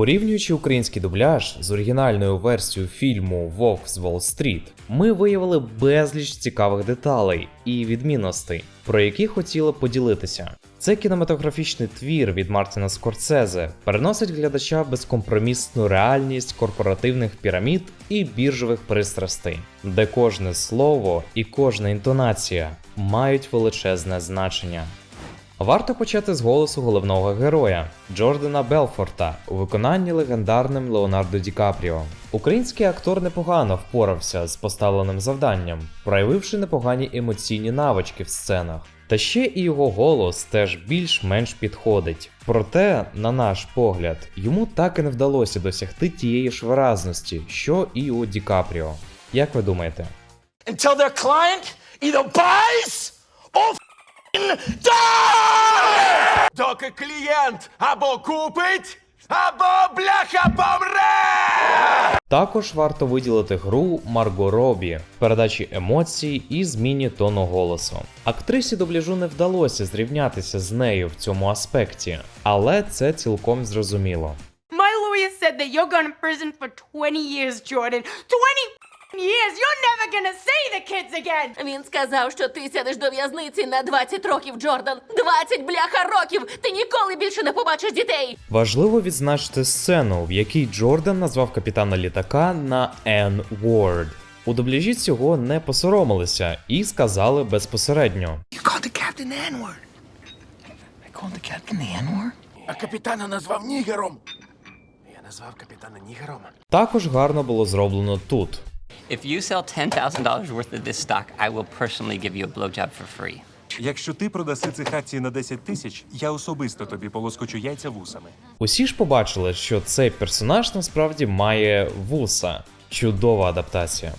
Порівнюючи український дубляж з оригінальною версією фільму Вовк з Уолл-стріт, ми виявили безліч цікавих деталей і відмінностей, про які хотіли поділитися. Це кінематографічний твір від Мартіна Скорцезе переносить глядача безкомпромісну реальність корпоративних пірамід і біржових пристрастей, де кожне слово і кожна інтонація мають величезне значення. Варто почати з голосу головного героя Джордана Белфорта у виконанні легендарним Леонардо Ді Капріо. Український актор непогано впорався з поставленим завданням, проявивши непогані емоційні навички в сценах. Та ще і його голос теж більш-менш підходить. Проте, на наш погляд, йому так і не вдалося досягти тієї ж виразності, що і у Ді Капріо. Як ви думаєте? until their client either buys or dies! Доки клієнт або купить, або бляха помре! Також варто виділити гру Марго Робі в передачі емоцій і зміні тону голосу. Актрисі дубляжу не вдалося зрівнятися з нею в цьому аспекті, але це цілком зрозуміло. My lawyer said that you're going to prison for 20 years, Jordan. 20 years! You're never gonna see the kids again! Він сказав, що ти сядеш до в'язниці на 20 років, Джордан. 20 бляха років! Ти ніколи більше не побачиш дітей. Важливо відзначити сцену, в якій Джордан назвав капітана літака на N-word. У дубляжі цього не посоромилися і сказали безпосередньо. You called the captain the N-word. I called the captain the N-word? А капітана назвав нігером. Я назвав капітана нігером. Також гарно було зроблено тут. If you sell $10,000 worth of this stock, I will personally give you a blowjob for free. Якщо ти продаси цих акцій на 10 тисяч, я особисто тобі полоскочу яйця вусами. Усі ж побачили, що цей персонаж насправді має вуса. Чудова адаптація.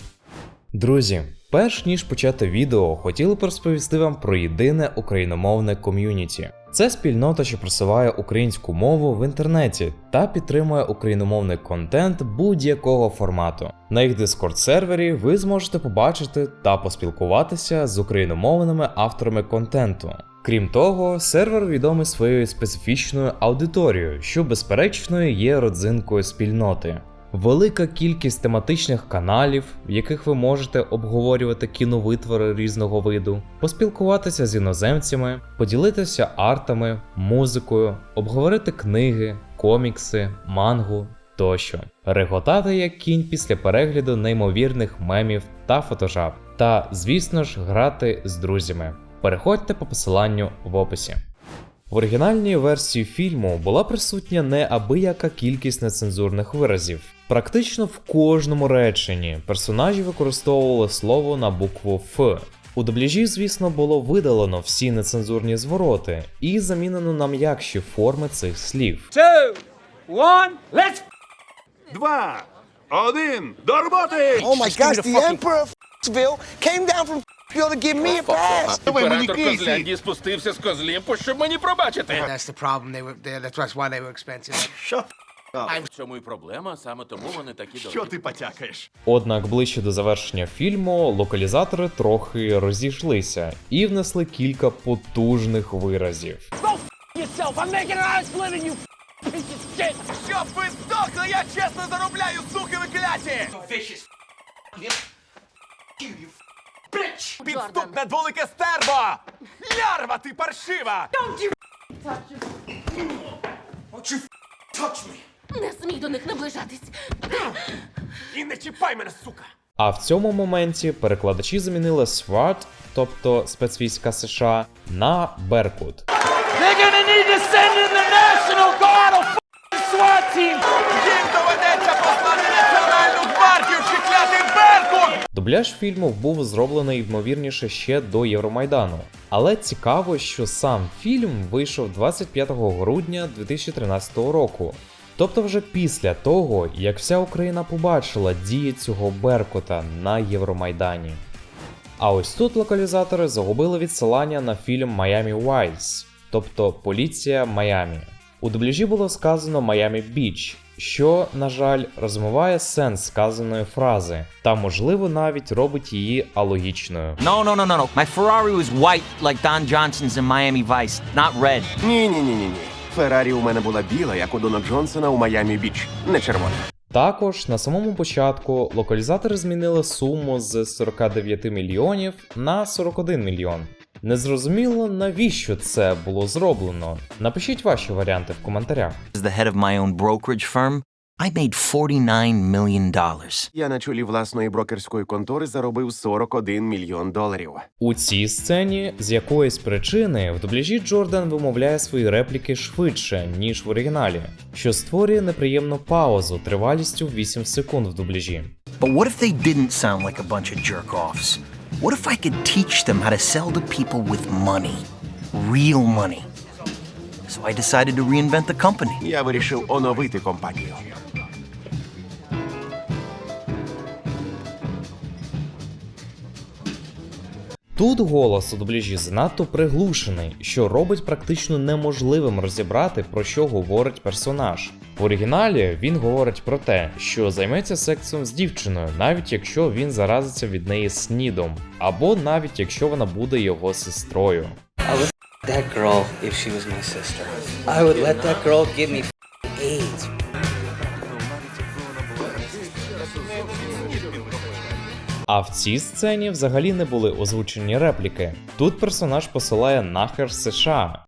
Друзі, перш ніж почати відео, хотіли б розповісти вам про єдине україномовне ком'юніті. Це спільнота, що просуває українську мову в інтернеті та підтримує україномовний контент будь-якого формату. На їх дискорд сервері ви зможете побачити та поспілкуватися з україномовними авторами контенту. Крім того, сервер відомий своєю специфічною аудиторією, що безперечно є родзинкою спільноти. Велика кількість тематичних каналів, в яких ви можете обговорювати кіновитвори різного виду, поспілкуватися з іноземцями, поділитися артами, музикою, обговорити книги, комікси, мангу тощо, реготати як кінь після перегляду неймовірних мемів та фотожаб, та, звісно ж, грати з друзями. Переходьте по посиланню в описі. В оригінальній версії фільму була присутня неабияка кількість нецензурних виразів. Практично в кожному реченні персонажі використовували слово на букву Ф. У дубляжі, звісно, було видалено всі нецензурні звороти і замінено на м'якші форми цих слів. Два, один, до роботи! Oh my gosh, the Emperor of came down from to give me a pass! Давай мені Імператор кейсі! Спустився з Козлімпу, щоб мені пробачити. That's the problem. They were that's why they were expensive. В цьому і проблема, саме тому вони такі Що ти потякаєш? Однак ближче до завершення фільму локалізатори трохи розійшлися і внесли кілька потужних виразів. You! Щоб ви здохли, я чесно заробляю, суки ви кляті! Підступне дволике стерво! Лярва ти паршива! Не смій до них наближатись. І не чіпай мене, сука! А в цьому моменті перекладачі замінили SWAT, тобто спецвійська США, на Беркут. Їм доведеться послати національну гвардію чи клятий Беркут! Дубляж фільму був зроблений ймовірніше ще до Євромайдану. Але цікаво, що сам фільм вийшов 25 грудня 2013 року. Тобто вже після того, як вся Україна побачила дії цього Беркута на Євромайдані. А ось тут локалізатори загубили відсилання на фільм Майами Вайс, тобто Поліція Майамі. У дубляжі було сказано Майами Біч, що, на жаль, розмиває сенс сказаної фрази, та можливо навіть робить її алогічною. No, no, no, no, no. My Ferrari was white like Don Johnson's in Miami Vice, not red. Ні, ні, ні, ні, ні. Феррарі у мене була біла, як у Дона Джонсона у Майамі Біч, не червона. Також на самому початку локалізатори змінили суму з 49 мільйонів на 41 мільйон. Незрозуміло, навіщо це було зроблено. Напишіть ваші варіанти в коментарях. As the head of my own brokerage firm, I made $49 million. Я на чолі власної брокерської контори заробив 41 мільйон доларів. У цій сцені з якоїсь причини в дубляжі Джордан вимовляє свої репліки швидше, ніж в оригіналі, що створює неприємну паузу тривалістю 8 секунд в дубляжі. But what if they didn't sound like a bunch of jerk offs? What if I could teach them how to sell to people with money? Real money. So I decided to reinvent the company. Я вирішив оновити компанію. Тут голос у дубляжі занадто приглушений, що робить практично неможливим розібрати, про що говорить персонаж. В оригіналі він говорить про те, що займеться сексом з дівчиною, навіть якщо він заразиться від неї снідом, або навіть якщо вона буде його сестрою. That girl if she was my sister. I would let that girl give me AIDS. А в цій сцені взагалі не були озвучені репліки. Тут персонаж посилає нахер США.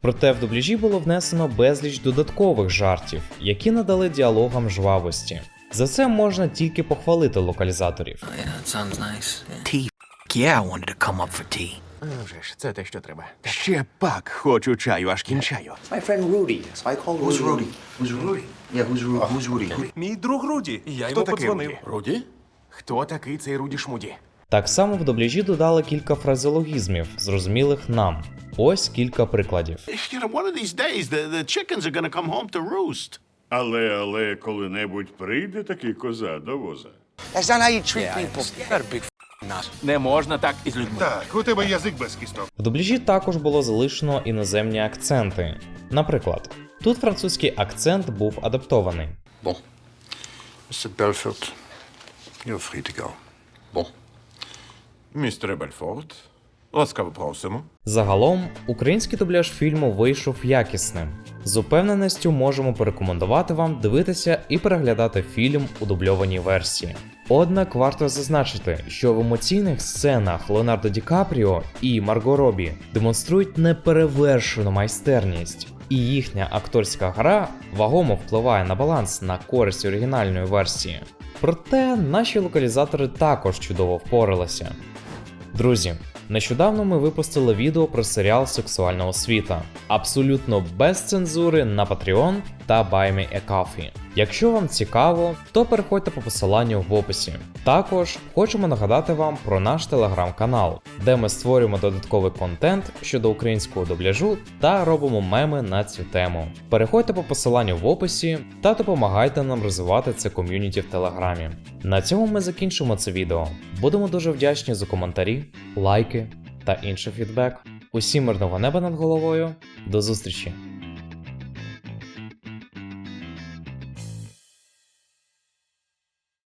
Проте в дубляжі було внесено безліч додаткових жартів, які надали діалогам жвавості. За це можна тільки похвалити локалізаторів. Yeah, that sounds nice. Tea. Yeah, I wanted to come up for tea. А вже ж, це те, що треба. Ще пак хочу чаю, аж кінчаю. My friend Rudy. So I called Who's Rudy? Who's Rudy? Yeah, who's Rudy? Who's Rudy? Мій друг Руді. Я Хто йому такий подзвонив. Руді? Руді? Хто такий цей Руді Шмуді? Так само в дубляжі додали кілька фразеологізмів, зрозумілих нам. Ось кілька прикладів. You know, one of these days the, the chickens are gonna come home to roost. Але, але коли-небудь прийде такий коза до воза. That's not how you treat people. Не можна так із людьми. Так, у тебе язик без кісток. В дубляжі також було залишено іноземні акценти. Наприклад, тут французький акцент був адаптований. Bon. Mr. Belfield, you're free to go. Bon. Містере Бельфорд, ласкаво просимо. Загалом, український дубляж фільму вийшов якісним. З упевненістю можемо порекомендувати вам дивитися і переглядати фільм у дубльованій версії. Однак варто зазначити, що в емоційних сценах Леонардо Ді Капріо і Марго Робі демонструють неперевершену майстерність, і їхня акторська гра вагомо впливає на баланс на користь оригінальної версії. Проте наші локалізатори також чудово впоралися. Друзі, нещодавно ми випустили відео про серіал Сексуальна освіта. Абсолютно без цензури на Patreon та Buy Me a Coffee. Якщо вам цікаво, то переходьте по посиланню в описі. Також хочемо нагадати вам про наш телеграм-канал, де ми створюємо додатковий контент щодо українського дубляжу та робимо меми на цю тему. Переходьте по посиланню в описі та допомагайте нам розвивати це ком'юніті в телеграмі. На цьому ми закінчимо це відео. Будемо дуже вдячні за коментарі, лайки та інший фідбек. Усім мирного неба над головою. До зустрічі!